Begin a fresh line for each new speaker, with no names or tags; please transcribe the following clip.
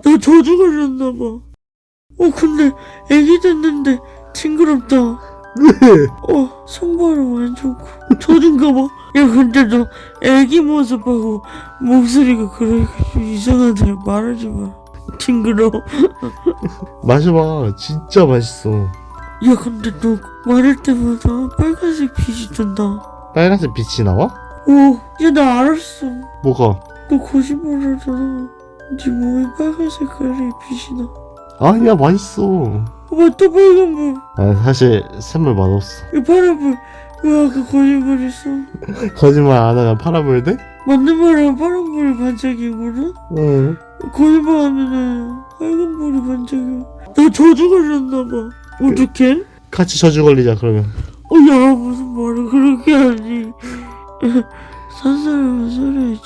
나 저주 걸렸나봐. 어, 근데 애기 됐는데 징그럽다.
왜?
어, 손발은 안 좋고. 저준가 봐. 야, 근데 너 애기 모습하고 목소리가 그러니까 좀 이상하다. 말하지 마. 징그러워.
마셔봐. 진짜 맛있어.
야, 근데 너 말할 때마다 빨간색 빛이 든다.
빨간색 빛이 나와?
오, 야, 나 알았어.
뭐가?
너 거짓말 하잖아. 네 몸에 빨간 색깔의 빛이 나.
아니야, 맛있어.
어, 또 빨간 불.
아, 사실 샘물 맛없어.
이 파란 불. 왜 아까 거짓말했어?
거짓말 안 하면 파란불 돼?
맞는 말은 파란 불이 반짝이거든?
응.
거짓말하면은 빨간 불이 반짝여. 나 저주 걸렸나봐. 어떡해?
같이 저주 걸리자, 그러면.
어, 야, 무슨 말을 그렇게 하지. 산 사람은 살아야지.